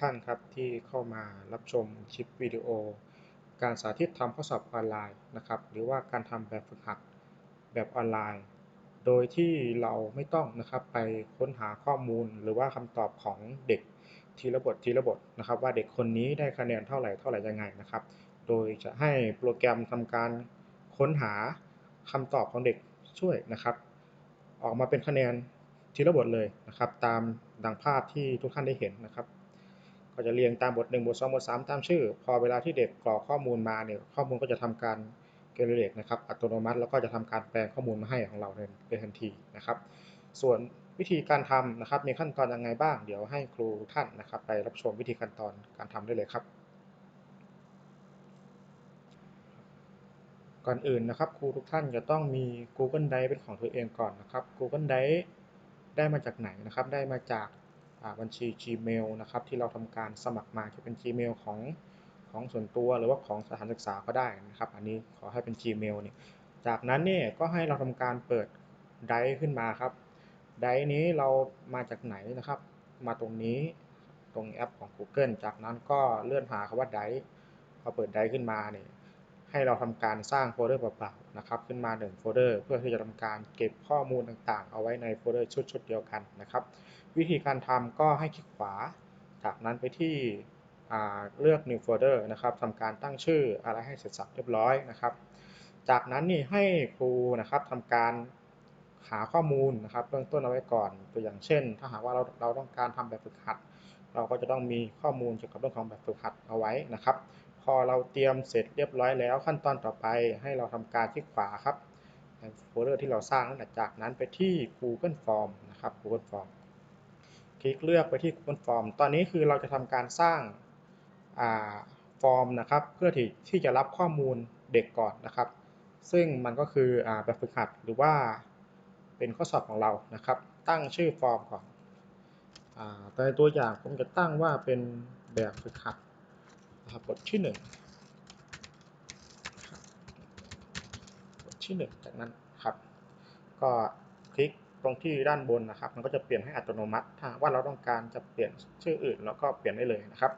ท่านครับที่เข้ามารับชมคลิปวิดีโอ การสาธิตทำข้อสอบออนไลน์นะครับ หรือว่าการทำแบบฝึกหัดแบบออนไลน์ โดยที่เราไม่ต้องนะครับไปค้นหาข้อมูลหรือว่าคำตอบของเด็กทีละบททีละบทนะครับ ว่าเด็กคนนี้ได้คะแนนเท่าไหร่เท่าไหร่ยังไงนะครับ โดยจะให้โปรแกรมทำการค้นหาคำตอบของเด็กช่วยนะครับ ออกมาเป็นคะแนนทีละบทเลยนะครับ ตามดังภาพที่ทุกท่านได้เห็นนะครับ ก็จะเรียงตามบท 1 บท 2 บท 3 ตามชื่อ พอเวลาที่เด็กกรอกข้อมูลมาเนี่ยข้อมูลก็จะทำการเกเรตนะครับอัตโนมัติแล้วก็จะทำการแปลงข้อมูลมาให้ของเราเป็นทันทีนะครับ ส่วนวิธีการทำนะครับมีขั้นตอนยังไงบ้าง เดี๋ยวให้ครูท่านนะครับ ไปรับชมวิธีขั้นตอนการทำได้เลยครับ ก่อนอื่นนะครับครูทุกท่านจะต้องมี Google Drive เป็นของตัวเองก่อนนะครับ Google Drive ได้มาจากไหนนะครับ ได้มาจาก บัญชี Gmail นะครับที่เราทำการสมัครมาจะเป็น Gmail ของของส่วนตัวหรือว่าของสถานศึกษาก็ได้นะครับ อันนี้ขอให้เป็น Gmail เนี่ยจากนั้นเนี่ยก็ให้เราทำการเปิดไดร์ขึ้นมาครับไดร์นี้เรามาจากไหนนะครับ มาตรงนี้ตรงแอปของ Google จากนั้นก็เลื่อนหาคำว่าไดร์พอเปิดไดร์ขึ้นมาเนี่ย ให้เราทำการสร้างโฟลเดอร์เปล่าๆนะครับขึ้นมา1โฟลเดอร์เพื่อที่จะทำการเก็บข้อมูลต่างๆ เอาไว้ในโฟลเดอร์ชุดๆเดียวกันนะครับ วิธีการทำก็ให้คลิกขวา จากนั้นไปที่เลือก new folder นะครับทำการตั้งชื่ออะไรให้เสร็จสับเรียบร้อยนะครับ จากนั้นนี่ให้ครูนะครับทำการหาข้อมูลนะครับเบื้องต้นเอาไว้ก่อนตัวอย่างเช่น ถ้าหากว่าเราเราต้องการทำแบบฝึกหัด เราก็จะต้องมีข้อมูลเกี่ยวกับเรื่องของแบบฝึกหัดเอาไว้นะครับ พอเราเตรียมเสร็จเรียบร้อยแล้วขั้นตอนต่อไปให้เราทำการคลิกขวาครับในโฟลเดอร์ที่เราสร้างนั่นจากนั้นไปที่ Google Form นะครับ Google Form คลิกเลือกไปที่ Google Form ตอนนี้คือเราจะทำการสร้างฟอร์มนะครับ เพื่อที่ที่จะรับข้อมูลเด็กก่อนนะครับ ซึ่งมันก็คืออแบบฝึกหัดหรือว่าเป็นข้อสอบของเรานะครับ ตั้งชื่อฟอร์มก่อนอแต่ตัวอย่างผมจะตั้งว่าเป็นแบบฝึกหัด นะครับบทที่1บทที่ 1 จากนั้นครับ ก็คลิกตรงที่ด้านบนนะครับ มันก็จะเปลี่ยนให้อัตโนมัติ ถ้าว่าเราต้องการจะเปลี่ยนชื่ออื่นเราก็เปลี่ยนได้เลยนะครับ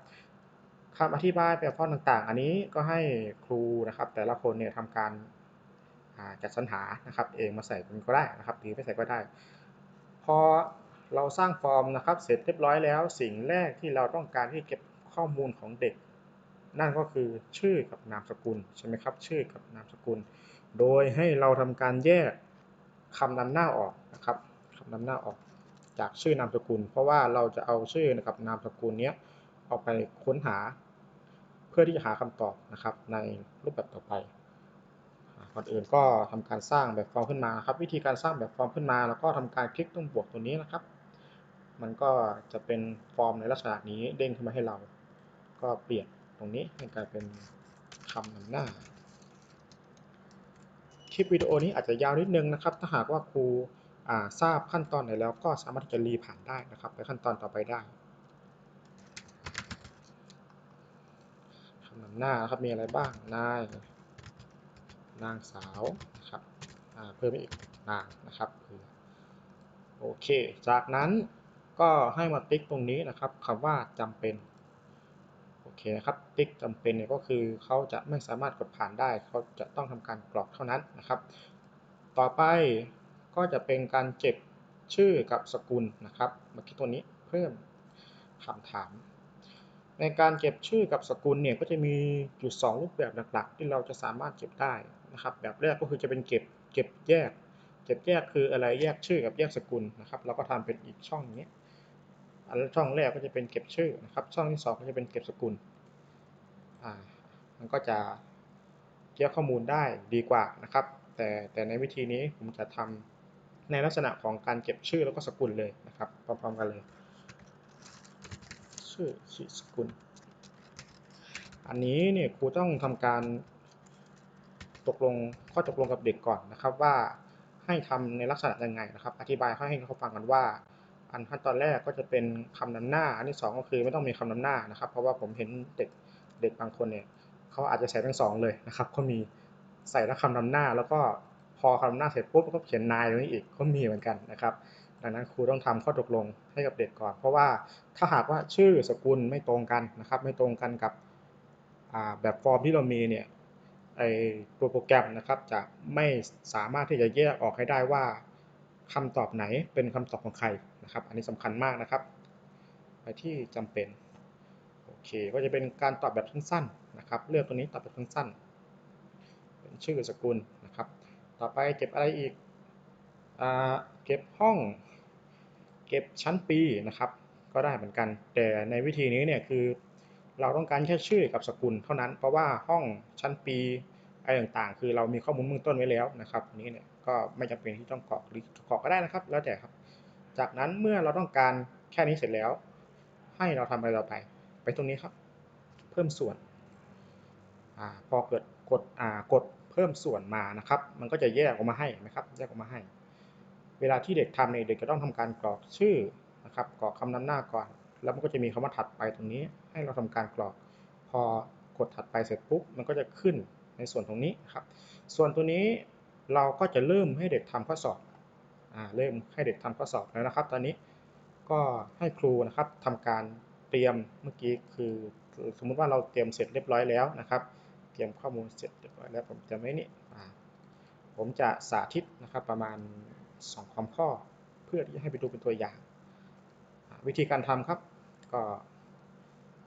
คำอธิบายแบบฟอนต์ต่างๆ อันนี้ก็ให้ครูนะครับ แต่ละคนเนี่ยทำการจัดสรรหานะครับ เองมาใส่กันก็ได้นะครับหรือไม่ใส่ก็ได้ พอเราสร้างฟอร์มนะครับ เสร็จเรียบร้อยแล้ว สิ่งแรกที่เราต้องการที่เก็บข้อมูลของเด็ก นั่นก็คือชื่อกับนามสกุลใช่ไหมครับ ชื่อกับนามสกุล โดยให้เราทำการแยกคำนำหน้าออกนะครับคำนำหน้าออกจากชื่อนามสกุล เพราะว่าเราจะเอาชื่อกับนามสกุลนี้เอาไปค้นหา เพื่อที่จะหาคำตอบนะครับ ในรูปแบบต่อไปก่อนอื่นก็ทำการสร้างแบบฟอร์มขึ้นมาครับ วิธีการสร้างแบบฟอร์มขึ้นมา แล้วก็ทำการคลิกตรงบวกตัวนี้นะครับ มันก็จะเป็นฟอร์มในลักษณะนี้เด้งขึ้นมาให้เรา ก็เปลี่ยน ตรงนี้ให้กลายเป็นคำนำหน้า คลิปวิดีโอนี้อาจจะยาวนิดนึงนะครับ ถ้าหากว่าครูทราบขั้นตอนไหนแล้วก็สามารถจะรีผ่านได้นะครับ ไปขั้นตอนต่อไปได้คำนำหน้าครับมีอะไรบ้างนายนางสาวนะครับเพิ่มอีกนางนะครับโอเค จากนั้นก็ให้มาติ๊กตรงนี้นะครับคำว่าจำเป็น เคนะครับติ๊กจำเป็นเนี่ยก็คือเขาจะไม่สามารถกดผ่านได้เขาจะต้องทำการกรอกเท่านั้นนะครับ ต่อไปก็จะเป็นการเก็บชื่อกับสกุลนะครับเมื่อกี้ตัวนี้เพิ่มคำถาม ในการเก็บชื่อกับสกุลเนี่ยก็จะมีอยู่ 2 รูปแบบหลักๆ ที่เราจะสามารถเก็บได้นะครับ แบบแรกก็คือจะเป็นเก็บเก็บแยก เก็บแยกคืออะไรแยกชื่อกับแยกสกุลนะครับเราก็ทำเป็นอีกช่องนี้อันช่องแรกก็จะเป็นเก็บชื่อนะครับ ช่องที่ 2 ก็จะเป็นเก็บสกุล มันก็จะเก็บข้อมูลได้ดีกว่านะครับ แต่แต่ในวิธีนี้ผมจะทำในลักษณะของการเก็บชื่อแล้วก็สกุลเลยนะครับพร้อมๆกันเลย ชื่อสกุล อันนี้เนี่ยครูต้องทำการตกลงข้อตกลงกับเด็กก่อนนะครับว่าให้ทำในลักษณะยังไงนะครับ อธิบายให้เขาฟังกันว่า อันขั้นตอนแรกก็จะเป็นคำนำหน้า อันที่ 2 ก็คือไม่ต้องมีคำนำหน้านะครับ เพราะว่าผมเห็นเด็ก เด็กบางคนเนี่ยเขาอาจจะใส่ทั้งสองเลยนะครับเขามีใส่ทั้งคำนำหน้า แล้วก็พอคำนำหน้าเสร็จปุ๊บก็เขียนนายตรงนี้อีกก็มีเหมือนกันนะครับ ดังนั้นครูต้องทำข้อตกลงให้กับเด็กก่อน เพราะว่าถ้าหากว่าชื่อสกุลไม่ตรงกันนะครับ ไม่ตรงกันกับแบบฟอร์มที่เรามีเนี่ยไอตัวโปรแกรมนะครับจะไม่สามารถที่จะแยกออกให้ได้ว่าคำตอบไหนเป็นคำตอบของใครนะครับ อันนี้สำคัญมากนะครับไปที่จำเป็น เคก็จะเป็นการตอบแบบสั้นๆนะครับ เลือกตัวนี้ตอบแบบสั้นๆ เป็นชื่อสกุลนะครับ ต่อไปเก็บอะไรอีกอเก็บห้อง เก็บชั้นปีนะครับ ก็ได้เหมือนกัน แต่ในวิธีนี้เนี่ยคือเราต้องการแค่ชื่อกับสกุลเท่านั้น เพราะว่าห้องชั้นปีอะไรต่างๆ คือเรามีข้อมูลเบื้องต้นไว้แล้วนะครับนนี้เนี่ยก็ไม่จำเป็นที่ต้องกรอกหรือกรอกก็ได้นะครับ แล้วแต่ครับ จากนั้นเมื่อเราต้องการแค่นี้เสร็จแล้ว ให้เราทำอะไรต่อไป ไปตรงนี้ครับ เพิ่มส่วนอพอเกิดกดกดเพิ่มส่วนมานะครับ มันก็จะแยกออกมาให้นะครับ แยกออกมาให้ เวลาที่เด็กทำเนี่ยเด็กจะต้องทำการกรอกชื่อนะครับ กรอกคำนำหน้าก่อน แล้วมันก็จะมีคำว่าถัดไปตรงนี้ ให้เราทำการกรอก พอกดถัดไปเสร็จปุ๊บมันก็จะขึ้นในส่วนตรงนี้ครับ ส่วนตัวนี้เราก็จะเริ่มให้เด็กทำข้อสอบอเริ่มให้เด็กทำข้อสอบแล้วนะครับ ตอนนี้ก็ให้ครูนะครับทำการ เตรียมเมื่อกี้คือสมมุติว่าเราเตรียมเสร็จเรียบร้อยแล้วนะครับ เตรียมข้อมูลเสร็จเรียบร้อยแล้วผมจะไม่นี่ผมจะสาธิตนะครับประมาณ2ความข้อ เพื่อที่จะให้ไปดูเป็นตัวอย่าง วิธีการทำครับก็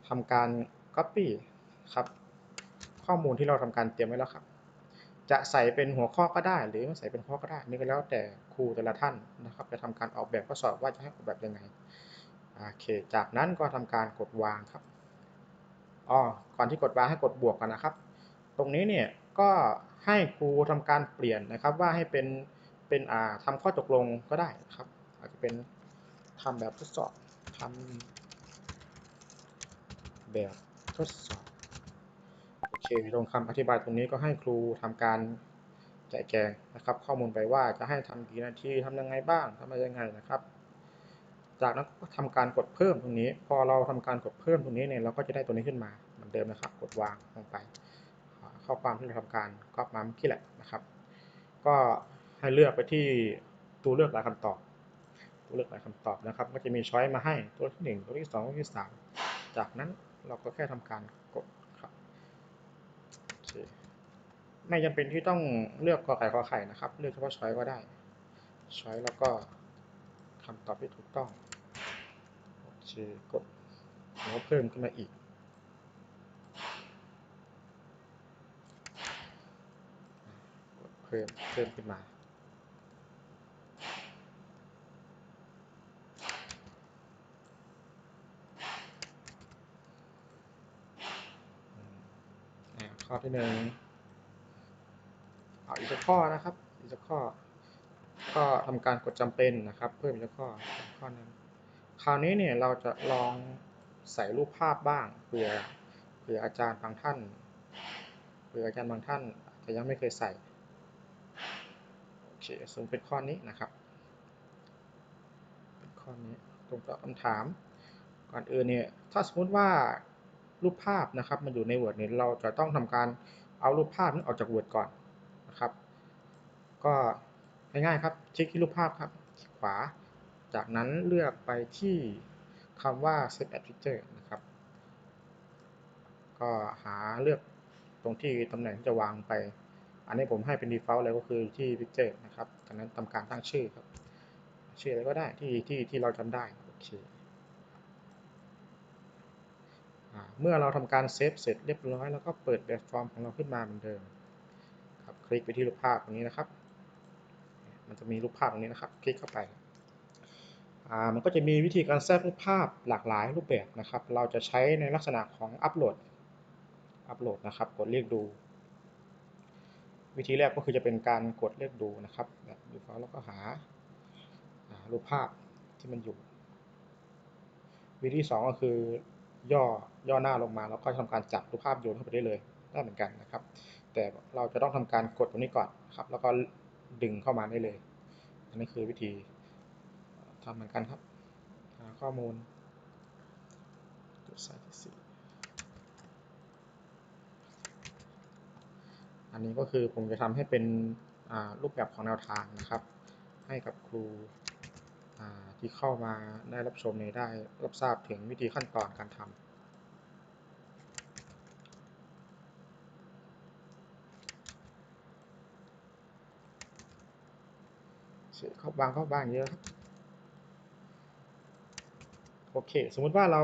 ทำการ Copy ครับข้อมูลที่เราทำการเตรียมไว้แล้วครับ จะใส่เป็นหัวข้อก็ได้ หรือไม่ใส่เป็นข้อก็ได้นี่ก็แล้วแต่ครูแต่ละท่านนะครับ จะทำการออกแบบข้อสอบว่าจะให้ออกแบบยังไง โอเค จากนั้นก็ทำการกดวางครับอ๋อก่อนที่กดวางให้กดบวกกันนะครับ ตรงนี้เนี่ยก็ให้ครูทำการเปลี่ยนนะครับว่าให้เป็นเป็นอ่าทำข้อตกลงก็ได้นะครับ อาจจะเป็นทำแบบทดสอบทำแบบทดสอบโอเคตรงคำอธิบายตรงนี้ก็ให้ครูทำการแจกแจงนะครับ ข้อมูลไปว่าจะให้ทำกี่นาทีทำยังไงบ้างทำยังไงนะครับ จากนั้นก็ทำการกดเพิ่มตรงนี้ พอเราทำการกดเพิ่มตรงนี้เนี่ยเราก็จะได้ตัวนี้ขึ้นมาเหมือนเดิมนะครับ กดวางลงไป ข้อความที่เราทำการก๊อปมาเมื่อกี้แหละนะครับ ก็ให้เลือกไปที่ตัวเลือกรายคำตอบ ตัวเลือกรายคำตอบนะครับ ก็จะมีช้อยมาให้ตัวที่หนึ่งตัวที่สองตัวที่สามจากนั้นเราก็แค่ทำการกดครับไม่จำเป็นที่ต้องเลือกกอไก่ขอไข่นะครับ เลือกเฉพาะช้อยก็ได้ช้อยแล้วก็คำตอบที่ถูกต้อง โอเคกดแล้วเพิ่มขึ้นมาอีก กดเพิ่มเพิ่มขึ้นมาข้อที่หนึ่งเอาอีกสักข้อนะครับ อีกสักข้อ ก็ทำการกดจำเป็นนะครับ เพิ่มอีกสักข้อข้อหนึง คราวนี้เนี่ยเราจะลองใส่รูปภาพบ้างเผื่อเผื่ออาจารย์บางท่านเผื่ออาจารย์บางท่านอาจจะยังไม่เคยใส่โอเคสมมเป็นข้อนี้นะครับเป็นข้อนี้ตรงต่อคำถาม ก่อนอื่นเนี่ยถ้าสมมติว่ารูปภาพนะครับมันอยู่ใน Word เนี่ยเราจะต้องทำการเอารูปภาพนี้นออกจาก Word ก่อนนะครับ ก็ง่ายๆครับคลิกที่รูปภาพครับขวา จากนั้นเลือกไปที่คำว่า Set as Picture นะครับ ก็หาเลือกตรงที่ตำแหน่งที่จะวางไป อันนี้ผมให้เป็น default เลยก็คือที่ Picture นะครับ จากนั้นทำการตั้งชื่อครับ ชื่ออะไรก็ได้ที่ที่ที่เราจำได้โอเคอเมื่อเราทำการเซฟเสร็จเรียบร้อย แล้วก็เปิดแบบฟอร์มของเราขึ้นมาเหมือนเดิมครับคลิกไปที่รูปภาพตรงนี้นะครับ มันจะมีรูปภาพตรงนี้นะครับ คลิกเข้าไป มันก็จะมีวิธีการแทรกรูปภาพหลากหลายรูปแบบนะครับ เราจะใช้ในลักษณะของอัปโหลด อัปโหลดนะครับ กดเรียกดู วิธีแรกก็คือจะเป็นการกดเรียกดูนะครับแบบดูเขาแล้วก็หาารูปภาพที่มันอยู่ วิธีที่สองก็คือย่อย่อหน้าลงมาแล้วก็ทำการจับรูปภาพโยนเข้าไปได้เลยได้เหมือนกันนะครับ แต่เราจะต้องทำการกดตรงนี้ก่อนครับ แล้วก็ดึงเข้ามาได้เลยอันนี้คือวิธี ทำเหมือนกันครับ หาข้อมูลจุดสายที่สี่อันนี้ก็คือผมจะทำให้เป็นรูปแบบของแนวทางนะครับ ให้กับครูที่เข้ามาได้รับชมในได้รับทราบถึงวิธีขั้นตอนการทำเสียเข้าบางเข้าบ้างเยอะครับ โอเค สมมุติว่าเรา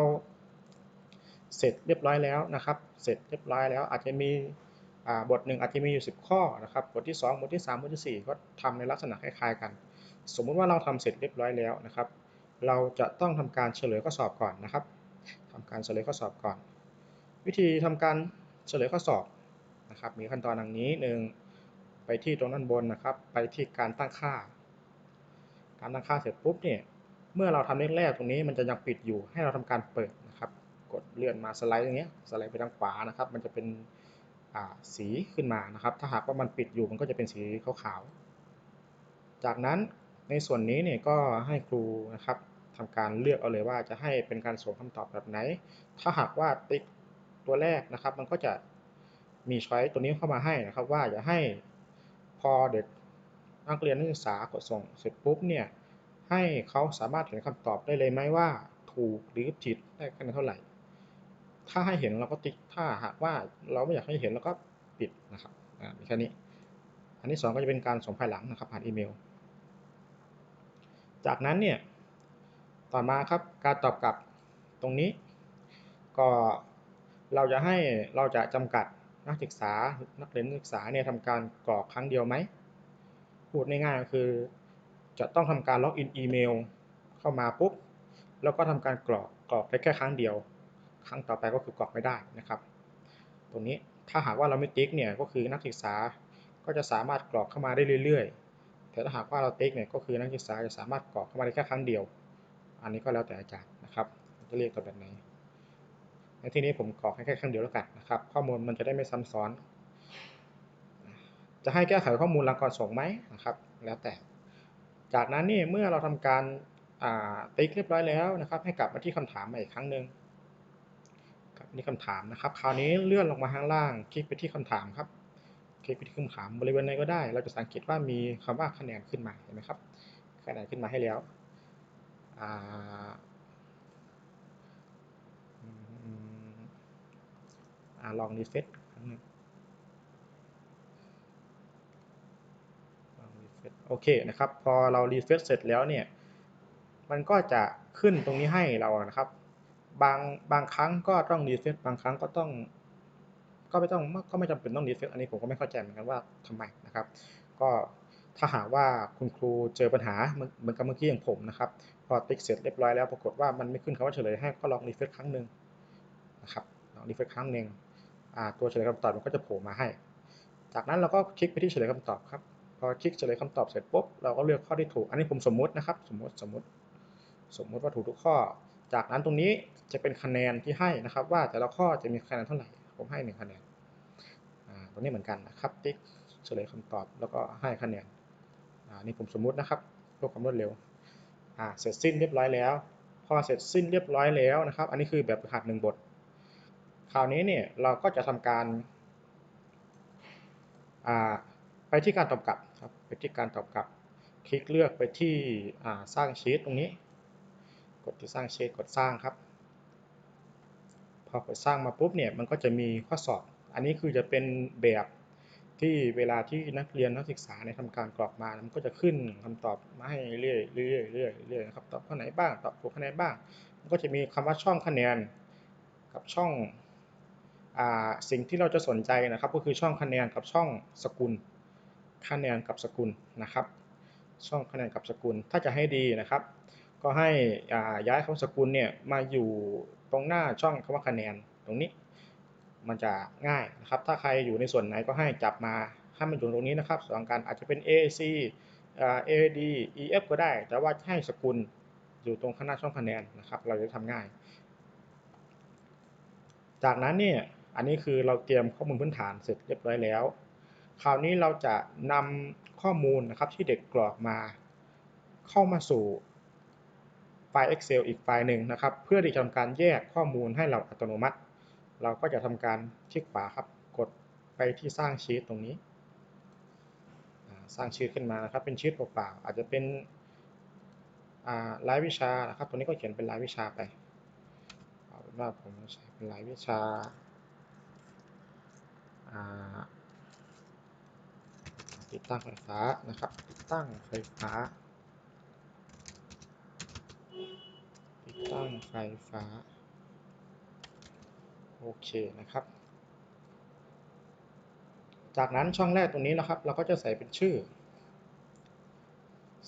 เสร็จเรียบร้อยแล้วนะครับ เสร็จเรียบร้อยแล้วอาจจะมีบทหนึ่งอาจจะมีอยู่ 10 ข้อนะครับ บทที่ 2 บทที่ 3 บทที่ 4 ก็ทำในลักษณะคล้ายๆกัน สมมุติว่าเราทำเสร็จเรียบร้อยแล้วนะครับ เราจะต้องทำการเฉลยข้อสอบก่อนนะครับทำการเฉลยข้อสอบก่อน วิธีทำการเฉลยข้อสอบนะครับ มีขั้นตอนดังนี้หนึ่งไปที่ตรงด้านบนนะครับ ไปที่การตั้งค่า การตั้งค่าเสร็จปุ๊บเนี่ย เมื่อเราทำแรกๆตรงนี้มันจะยังปิดอยู่ให้เราทำการเปิดนะครับ กดเลื่อนมาสไลด์อย่างเงี้ยสไลด์ไปทางขวานะครับ มันจะเป็นสีขึ้นมานะครับ ถ้าหากว่ามันปิดอยู่มันก็จะเป็นสีขาวๆจากนั้นในส่วนนี้เนี่ยก็ให้ครูนะครับทำการเลือกเอาเลยว่าจะให้เป็นการส่งคำตอบแบบไหน ถ้าหากว่าติ๊กตัวแรกนะครับ มันก็จะมีช้อยตัวนี้เข้ามาให้นะครับ ว่าจะให้พอเด็กนักเรียนนักศึกษากดส่งเสร็จปุ๊บเนี่ย ให้เขาสามารถเห็นคำตอบได้เลยไหมว่าถูกหรือผิดได้คะแนนเท่าไหร่ ถ้าให้เห็นเราก็ติ๊กถ้าหากว่าเราไม่อยากให้เห็นเราก็ปิดนะครับอ่ามีแค่นี้ อันที่ 2 ก็จะเป็นการส่งภายหลังนะครับผ่านอีเมล จากนั้นเนี่ยต่อมาครับการตอบกลับตรงนี้ ก็เราจะให้เราจะจำกัดนักศึกษานักเรียนนักศึกษาเนี่ยทำการกรอกครั้งเดียวไหมพูดง่ายๆก็คือ จะต้องทำการล็อกอินอีเมลเข้ามาปุ๊บ แล้วก็ทำการกรอกกรอกได้แค่ครั้งเดียว ครั้งต่อไปก็คือกรอกไม่ได้นะครับ ตรงนี้ถ้าหากว่าเราไม่ติ๊กเนี่ยก็คือนักศึกษาก็จะสามารถกรอกเข้ามาได้เรื่อยๆ แต่ถ้าหากว่าเราติ๊กเนี่ยก็คือนักศึกษาจะสามารถกรอกเข้ามาได้แค่ครั้งเดียว อันนี้ก็แล้วแต่อาจารย์นะครับ จะเรียกตัวแบบไหนในที่นี้ผมกรอกแค่ครั้งเดียวแล้วกันนะครับ ข้อมูลมันจะได้ไม่ซ้ำซ้อน จะให้แก้ไขข้อมูลหลังก่อนส่งไหมนะครับ แล้วแต่ จากนั้นนี่เมื่อเราทำการติ๊กเรียบร้อยแล้วนะครับ ให้กลับมาที่คำถามใหม่อีกครั้งหนึ่งกลับนี่คำถามนะครับ คราวนี้เลื่อนลงมาข้างล่าง คลิกไปที่คำถามครับ คลิกไปที่คำถามบริเวณไหนก็ได้ เราจะสังเกตว่ามีคำว่าคะแนนขึ้นมาเห็นไหมครับคะแนนขึ้นมาให้แล้วลองรีเฟซครั้งหนึ่ง โอเคนะครับ พอเรารีเฟซเสร็จแล้วเนี่ย มันก็จะขึ้นตรงนี้ให้เรานะครับ บางบางครั้งก็ต้องรีเฟซบางครั้งก็ต้อง ก็ไม่ต้องก็ไม่จำเป็นต้องรีเฟซอันนี้ผมก็ไม่เข้าใจเหมือนกันว่าทำไมนะครับ ก็ถ้าหากว่าคุณครูเจอปัญหาเหมือนกับเมื่อกี้อย่างผมนะครับ พอติ๊กเสร็จเรียบร้อยแล้วปรากฏว่ามันไม่ขึ้นคำว่าเฉลยให้ก็ลองรีเฟซครั้งหนึ่งนะครับลองรีเฟซครั้งหนึ่งตัวเฉลยคำตอบมันก็จะโผล่มาให้ จากนั้นเราก็คลิกไปที่เฉลยคำตอบครับ พอคลิกเฉลยคำตอบเสร็จปุ๊บเราก็เลือกข้อที่ถูก อันนี้ผมสมมุตินะครับ สมมติสมมติ สมมติว่าถูกทุกข้อ จากนั้นตรงนี้จะเป็นคะแนนที่ให้นะครับ ว่าแต่ละข้อจะมีคะแนนเท่าไหร่ ผมให้หนึ่งคะแนนตรงนี้เหมือนกันนะครับ ติ๊กเฉลยคำตอบแล้วก็ให้คะแนนอันนี้ผมสมมุตินะครับเพื่อความรวดเร็วเสร็จสิ้นเรียบร้อยแล้ว พอเสร็จสิ้นเรียบร้อยแล้วนะครับ อันนี้คือแบบหัดหนึ่งบท คราวนี้เนี่ยเราก็จะทำการไปที่การตอบกลับ ไปที่การตอบกลับ คลิกเลือกไปที่สร้างชีตตรงนี้ กดที่สร้างชีตกดสร้างครับ พอกดสร้างมาปุ๊บเนี่ยมันก็จะมีข้อสอบ อันนี้คือจะเป็นแบบที่เวลาที่นักเรียนนักศึกษาในทำการกรอกมามันก็จะขึ้นคำตอบมาให้เรื่อยเรื่อยเรื่อยเรื่อยนะครับตอบข้อไหนบ้างตอบถูกคะแนนบ้าง มันก็จะมีคำว่าช่องคะแนน กับช่องอสิ่งที่เราจะสนใจนะครับ ก็คือช่องคะแนนกับช่องสกุล คะแนนกับสกุลนะครับ ช่องคะแนนกับสกุลถ้าจะให้ดีนะครับ ก็ให้ย้ายคำสกุลเนี่ยมาอยู่ตรงหน้าช่องคำว่าคะแนนตรงนี้ มันจะง่ายนะครับ ถ้าใครอยู่ในส่วนไหนก็ให้จับมาให้มันอยู่ตรงนี้นะครับสองกันอาจจะเป็น A C A D E F ก็ได้ แต่ว่าให้สกุลอยู่ตรงข้างหน้าช่องคะแนนนะครับ เราจะทำง่าย จากนั้นเนี่ยอันนี้คือเราเตรียมข้อมูลพื้นฐานเสร็จเรียบร้อยแล้ว คราวนี้เราจะนำข้อมูลนะครับที่เด็กกรอกมา เข้ามาสู่ไฟล์ Excel อีกไฟล์หนึ่งนะครับ เพื่อที่จะทำการแยกข้อมูลให้เราอัตโนมัติ เราก็จะทำการคลิกขวาครับ กดไปที่สร้างชีตตรงนี้ สร้างชีตขึ้นมานะครับ เป็นชีตเปล่าๆอาจจะเป็นรายวิชานะครับ ตัวนี้ก็เขียนเป็นรายวิชาไปเอาเป็นว่าผมใช้เป็นรายวิชา ติดตั้งไฟฟ้านะครับ ติดตั้งไฟฟ้า ติดตั้งไฟฟ้า โอเคนะครับ จากนั้นช่องแรกตรงนี้นะครับ เราก็จะใส่เป็นชื่อ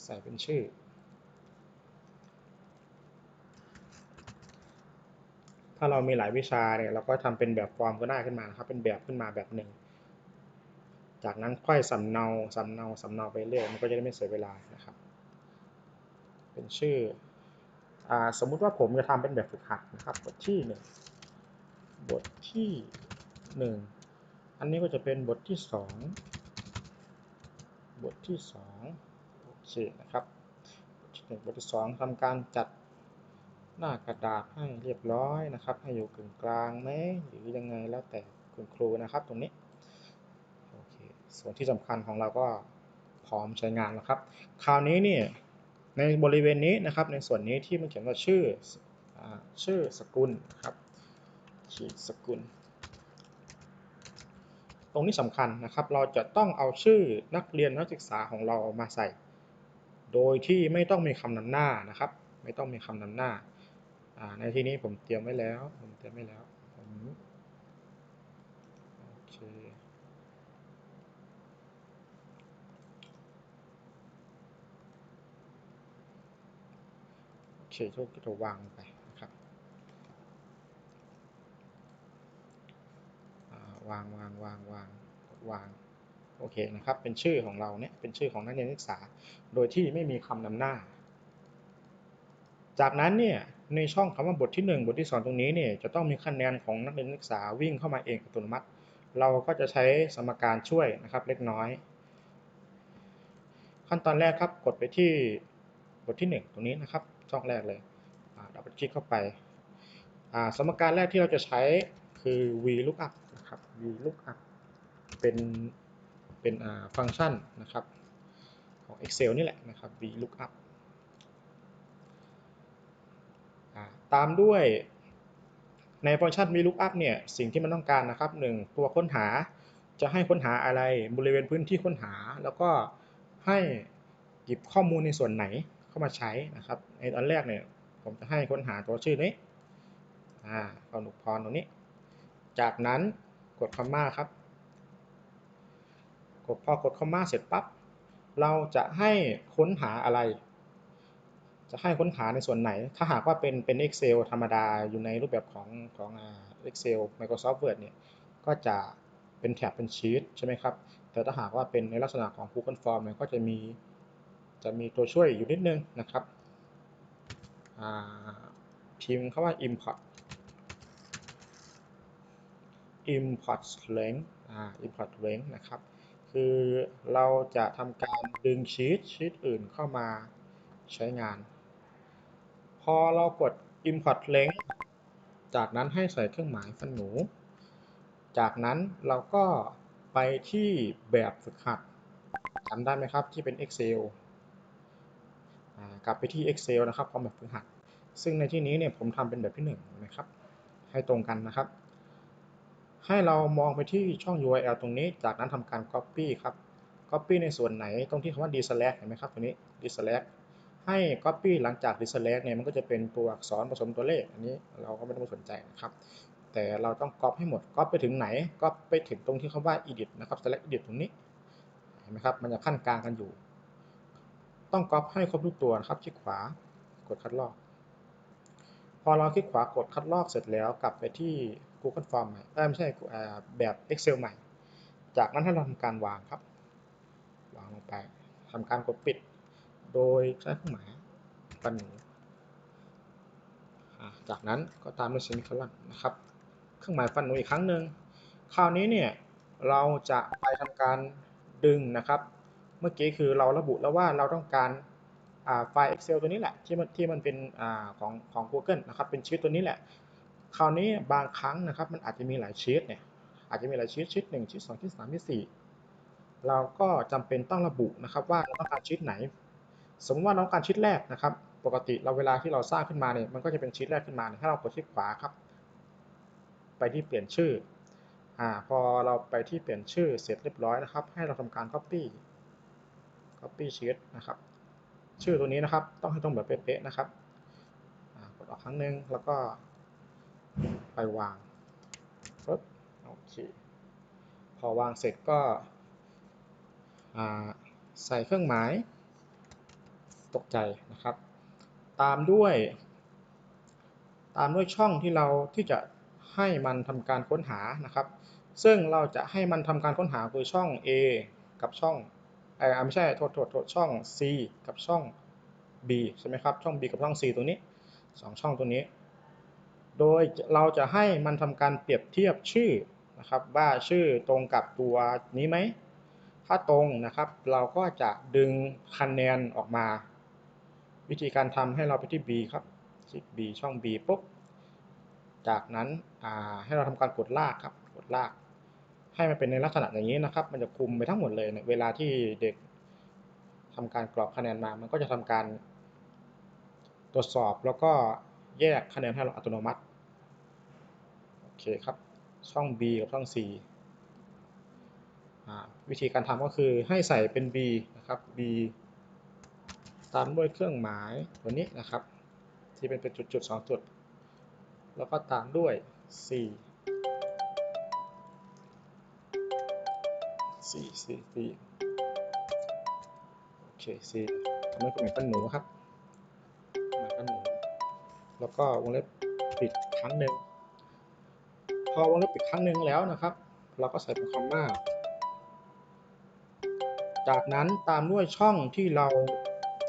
ใส่เป็นชื่อ ถ้าเรามีหลายวิชาเนี่ยเราก็ทำเป็นแบบฟอร์มก็ได้ขึ้นมานะครับ เป็นแบบขึ้นมาแบบหนึ่ง จากนั้นค่อยสำเนาสำเนาสำเนาไปเรื่อยมันก็จะได้ไม่เสียเวลานะครับ เป็นชื่ออสมมุติว่าผมจะทำเป็นแบบฝึกหัดนะครับ บทที่หนึ่งบทที่หนึ่งอันนี้ก็จะเป็นบทที่สองบทที่สองโอเคนะครับบทที่หนึ่งบทที่สองทำการจัดหน้ากระดาษให้เรียบร้อยนะครับ ให้อยู่กึ่งกลางไหมหรือยังไงแล้วแต่คุณครูนะครับตรงนี้ ส่วนที่สำคัญของเราก็พร้อมใช้งานแล้วครับ คราวนี้เนี่ยในบริเวณนี้นะครับ ในส่วนนี้ที่มันเขียนว่าชื่ออชื่อสกุลครับขีดสกุล ตรงนี้สำคัญนะครับ เราจะต้องเอาชื่อนักเรียนนักศึกษาของเรามาใส่ โดยที่ไม่ต้องมีคำนำหน้านะครับ ไม่ต้องมีคำนำหน้า ในที่นี้ผมเตรียมไว้แล้ว ผมเตรียมไว้แล้ว โอเค โอเคทุกจะวางไปนะครับวางวางวางวางวางโอเคนะครับ เป็นชื่อของเราเนี่ย เป็นชื่อของนักเรียนนักศึกษา โดยที่ไม่มีคำนำหน้า จากนั้นเนี่ย ในช่องคำว่าบทที่ 1 บทที่ 2 ตรงนี้เนี่ย จะต้องมีคะแนนของนักเรียนนักศึกษาวิ่งเข้ามาเองอัตโนมัติ เราก็จะใช้สมการช่วยนะครับเล็กน้อย ขั้นตอนแรกครับ กดไปที่บทที่ 1 ตรงนี้นะครับ ช่องแรกเลยดับเบิลคลิกเข้าไปาสมการแรกที่เราจะใช้คือ VLOOKUP นะครับ VLOOKUP เป็นเป็นฟังก์ชันนะครับของ Excel นี่แหละนะครับ VLOOKUP ตามด้วยในฟังก์ชัน VLOOKUP เนี่ยสิ่งที่มันต้องการนะครับหนึ่งตัวค้นหาจะให้ค้นหาอะไรบริเวณพื้นที่ค้นหา แล้วก็ให้หยิบข้อมูลในส่วนไหนามาใช้นะครับ ในตอนแรกเนี่ยผมจะให้ค้นหาตัวชื่อนี้อ่ากนุกพรตรงนี้ จากนั้นกดคอมมาครับ กดพอกดคอมมาเสร็จปั๊บเราจะให้ค้นหาอะไร จะให้ค้นหาในส่วนไหน ถ้าหากว่าเป็นเป็น Excel ธรรมดาอยู่ในรูปแบบของของเอ่า Excel Microsoft Word เนี่ยก็จะเป็นแท็บเป็นชีตใช่ไหมครับ แต่ถ้าหากว่าเป็นในลักษณะของ Google Form เนี่ยก็จะมี จะมีตัวช่วยอยู่นิดนึงนะครับพิมพ์คำว่า import import length import length นะครับ คือเราจะทำการดึงชีตชีตอื่นเข้ามาใช้งาน พอเรากด import length จากนั้นให้ใส่เครื่องหมายฟันหนู จากนั้นเราก็ไปที่แบบฝึกหัดจำได้ไหมครับที่เป็น Excel กลับไปที่ Excel นะครับพร้อมแบบฝึกหัด ซึ่งในที่นี้เนี่ยผมทำเป็นแบบที่1นะครับ ให้ตรงกันนะครับ ให้เรามองไปที่ช่อง URL ตรงนี้ จากนั้นทำการ Copy ครับ Copy ในส่วนไหนตรงที่คำว่า d slash เห็นไหมครับตัวนี้ d slash ให้ Copy หลังจาก d slash เนี่ยมันก็จะเป็นตัวอักษรผสมตัวเลข อันนี้เราก็ไม่ต้องสนใจนะครับแต่เราต้องก๊อปให้หมดก๊อปไปถึงไหนก๊อปไปถึงตรงที่คำว่า edit นะครับ select edit ตรงนี้ เห็นไหมครับ มันจะขั้นกลางกันอยู่ ต้องก๊อปให้ครบทุกตัวนะครับ คลิกขวากดคัดลอก พอเราคลิกขวากดคัดลอกเสร็จแล้วกลับไปที่ Google Form ใหม่ไม่ใช่แบบ Excel ใหม่ จากนั้นให้เราทำการวางครับ วางลงไปทำการกดปิด โดยใช้เครื่องหมายฟันหนูจากนั้นก็ตามด้วยเซมิโคลอนนะครับ เครื่องหมายฟันหนูอีกครั้งหนึ่งคราวนี้เนี่ยเราจะไปทำการดึงนะครับ เมื่อกี้คือเราระบุแล้วว่าเราต้องการไฟล์ Excel ตัวนี้แหละที่มันที่มันเป็นอของของ Google นะครับเป็นชีตตัวนี้แหละ คราวนี้บางครั้งนะครับมันอาจจะมีหลายชีตเนี่ยอาจจะมีหลายชีตชีตหนึ่งชีตสองชีตสามชีตสี่เราก็จำเป็นต้องระบุนะครับว่าเราต้องการชีตไหน สมมติว่าเราต้องการชีตแรกนะครับ ปกติเราเวลาที่เราสร้างขึ้นมาเนี่ยมันก็จะเป็นชีตแรกขึ้นมาถ้าเรากดคลิกขวาครับ ไปที่เปลี่ยนชื่ออ่าพอเราไปที่เปลี่ยนชื่อเสร็จเรียบร้อยนะครับ ให้เราทำการ copy copy sheet นะครับ ชื่อตัวนี้นะครับ ต้องให้ตรงแบบเป๊ะๆนะครับกดออกครั้งหนึ่งแล้วก็ไปวางปึ๊บโอเคพอวางเสร็จก็ใส่เครื่องหมายตกใจนะครับ ตามด้วย ตามด้วยช่องที่เราที่จะให้มันทำการค้นหานะครับ ซึ่งเราจะให้มันทำการค้นหาคือช่อง A กับช่อง เออไม่ใช่โทษโทษโทษช่อง C กับช่อง B ใช่ไหมครับ ช่อง B กับช่อง C ตัวนี้ 2 ช่องตัวนี้ โดยเราจะให้มันทำการเปรียบเทียบชื่อนะครับว่าชื่อตรงกับตัวนี้ไหม ถ้าตรงนะครับ เราก็จะดึงคะแนนออกมา วิธีการทำให้เราไปที่ B ครับคลิก B ช่อง B ปุ๊บ จากนั้นให้เราทำการกดลากครับ กดลาก ให้มันเป็นในลักษณะอย่างนี้นะครับ มันจะคุมไปทั้งหมดเลยเวลาที่เด็กทำการกรอกคะแนนมา มันก็จะทำการ ตรวจสอบแล้วก็แยกคะแนนให้เราอัตโนมัติ โอเคครับ ช่อง B กับช่อง C วิธีการทำก็คือให้ใส่เป็น B นะครับ B ตามด้วยเครื่องหมายตัวนี้นะครับ ที่เป็นเป็นจุดจุดสองจุด แล้วก็ตามด้วย 4 สี่สี่สี่โอเคสี่ทำให้เป็นเหมืนกันหนูครับเหมือนนหนู แล้วก็วงเล็บปิดครั้งหนึ่งพอวงเล็บปิดครั้งหนึ่งแล้วนะครับ เราก็ใส่เป็นคอมมาจากนั้นตามด้วยช่องที่เรา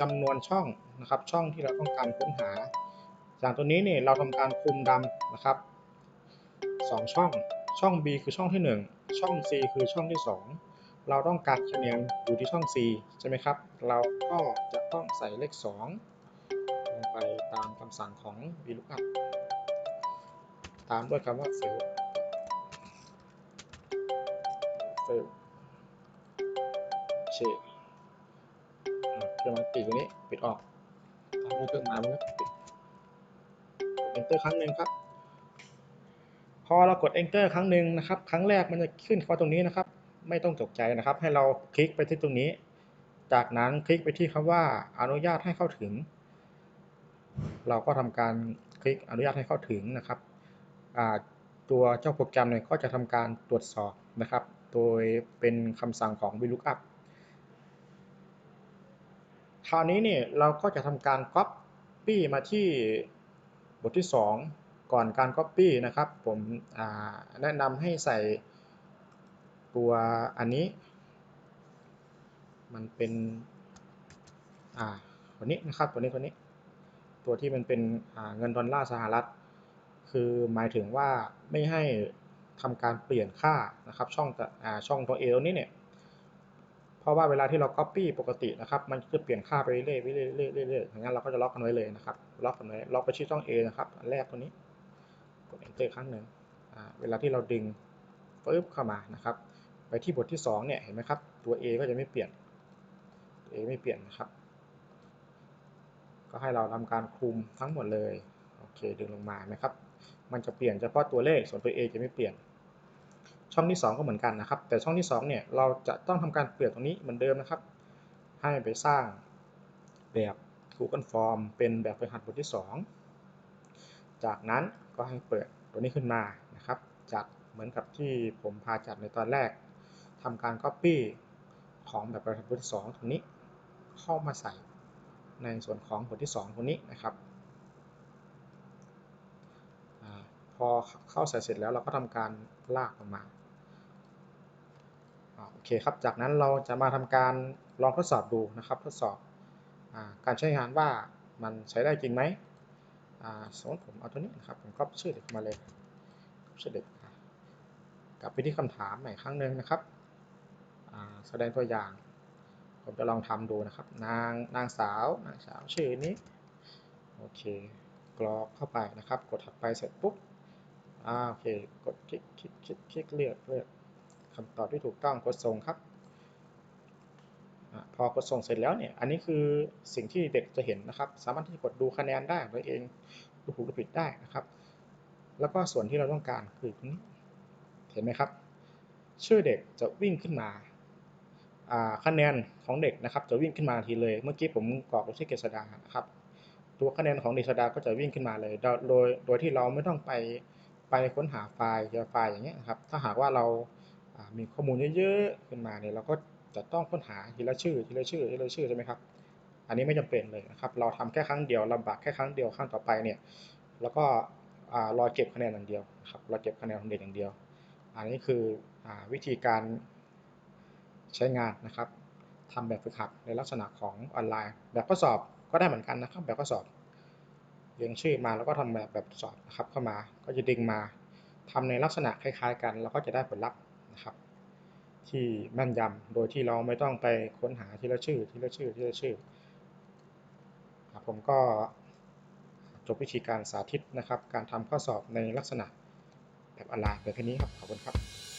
จำนวนช่องนะครับ ช่องที่เราต้องการค้นหา จากตัวนี้เนี่ยเราทำการคุมดำนะครับ 2 ช่องช่อง B คือช่องที่ 1 ช่อง C คือช่องที่ 2 เราต้องการคะแนนอยู่ที่ช่อง C ใช่ไหมครับ เราก็จะต้องใส่เลข 2 ลงไปตามคำสั่งของ VLOOKUP ตามด้วยคำว่า fill fill เชฟเครื่องมันปิดตรงนี้ปิดออกตามด้วยเครื่องหมายมันก็ปิด enter ครั้งหนึ่งครับ พอเรากด enter ครั้งหนึ่งนะครับ ครั้งแรกมันจะขึ้นเฉพาตรงนี้นะครับ ไม่ต้องตกใจนะครับ ให้เราคลิกไปที่ตรงนี้ จากนั้นคลิกไปที่คำว่าอนุญาตให้เข้าถึง เราก็ทำการคลิกอนุญาตให้เข้าถึงนะครับตัวเจ้าโปรแกรมเนี่ยก็จะทำการตรวจสอบนะครับ โดยเป็นคำสั่งของ VLOOKUP คราวนี้เนี่ยเราก็จะทำการ Copy มาที่บทที่ 2 ก่อนการ Copy นะครับ ผมแนะนำให้ใส่ ตัวอันนี้ มันเป็นอ่าตัวนี้นะครับตัวนี้ตัวนี้ ตัวที่มันเป็นเงินดอลลาร์สหรัฐ คือหมายถึงว่าไม่ให้ทำการเปลี่ยนค่านะครับช่องอ่าช่องตัว A ตรงนี้เนี่ยเพราะว่าเวลาที่เรา Copy ปกตินะครับมันจะเปลี่ยนค่าไปเรื่อยๆเรื่อยๆเรื่อยๆอย่างนั้นเราก็จะล็อกกันไว้เลยนะครับล็อกกันไว้ล็อกไปที่ช่อง A นะครับอันแรกตัวนี้กด Enter ครั้งหนึ่งเวลาที่เราดึงปึ๊บเข้ามานะครับ ไปที่บทที่ 2 เนี่ยเห็นไหมครับ ตัว A ก็จะไม่เปลี่ยน A ไม่เปลี่ยนนะครับ ก็ให้เราทำการคลุมทั้งหมดเลยโอเคดึงลงมานะครับ มันจะเปลี่ยนเฉพาะตัวเลขส่วนตัว A จะไม่เปลี่ยน ช่องที่ 2 ก็เหมือนกันนะครับ แต่ช่องที่ 2 เนี่ยเราจะต้องทำการเปลี่ยนตรงนี้เหมือนเดิมนะครับ ให้ไปสร้างแบบ Google Form เป็นแบบฝึกหัดบทที่ 2 จากนั้นก็ให้เปิดตัวนี้ขึ้นมานะครับ จัดเหมือนกับที่ผมพาจัดในตอนแรก ทำการ Copy ของแบบกหัดบทที่2ตรงนี้ เข้ามาใส่ในส่วนของบทที่2ตรงนี้นะครับพอเข้าใส่เสร็จแล้วเราก็ทำการลากออกมาโอเคครับ จากนั้นเราจะมาทำการลองทดสอบดูนะครับ ทดสอบอการใช้งานว่ามันใช้ได้จริงไหมสมมติผมเอาตัวนี้นะครับ ผมก๊อปชื่อเด็กมาเลยชื่อเด็กกลับไปที่คำถามใหม่ครั้งหนึ่งนะครับ แสดงตัวอย่าง ผมจะลองทำดูนะครับ นางนางสาวนางสาวชื่อนี้โอเคกรอกเข้าไปนะครับ กดถัดไปเสร็จปุ๊บอ่าโอเค กดคลิกคลิกคลิกคลิกเลือกเลือกคำตอบที่ถูกต้องกดส่งครับอพอกดส่งเสร็จแล้วเนี่ย อันนี้คือสิ่งที่เด็กจะเห็นนะครับ สามารถที่จะกดดูคะแนนได้ตัวเองดูถูกดูผิดได้นะครับ แล้วก็ส่วนที่เราต้องการคือเห็นไหมครับ ชื่อเด็กจะวิ่งขึ้นมา คะแนนของเด็กนะครับจะวิ่งขึ้นมาทีเลย เมื่อกี้ผมกรอกที่เกษดานะครับ ตัวคะแนนของเดษดาก็จะวิ่งขึ้นมาเลย โดยโดยที่เราไม่ต้องไปไปค้นหาไฟล์เจอไฟล์อย่างเงี้ยครับ ถ้าหากว่าเรามีข้อมูลเยอะๆขึ้นมาเนี่ยเราก็จะต้องค้นหาทีละชื่อทีละชื่อทีละชื่อใช่ไหมครับ อันนี้ไม่จำเป็นเลยนะครับ เราทำแค่ครั้งเดียวลำบากแค่ครั้งเดียวครั้งต่อไปเนี่ย แล้วก็รอเก็บคะแนนอย่างเดียวครับ รอเก็บคะแนนของเด็กอย่างเดียว อันนี้คืออวิธีการ ใช้งานนะครับทำแบบฝึกหัดในลักษณะของออนไลน์ แบบข้อสอบก็ได้เหมือนกันนะครับ แบบข้อสอบเรียงชื่อมาแล้วก็ทำแบบแบบสอบนะครับเข้ามาก็จะดึงมาทำในลักษณะคล้ายๆ กันแล้วก็จะได้ผลลัพธ์นะครับ ที่แม่นยำโดยที่เราไม่ต้องไปค้นหาทีละชื่อทีละชื่อทีละชื่อผมก็จบวิธีการสาธิตนะครับ การทำข้อสอบในลักษณะแบบออนไลน์แบบนี้ครับขอบคุณครับ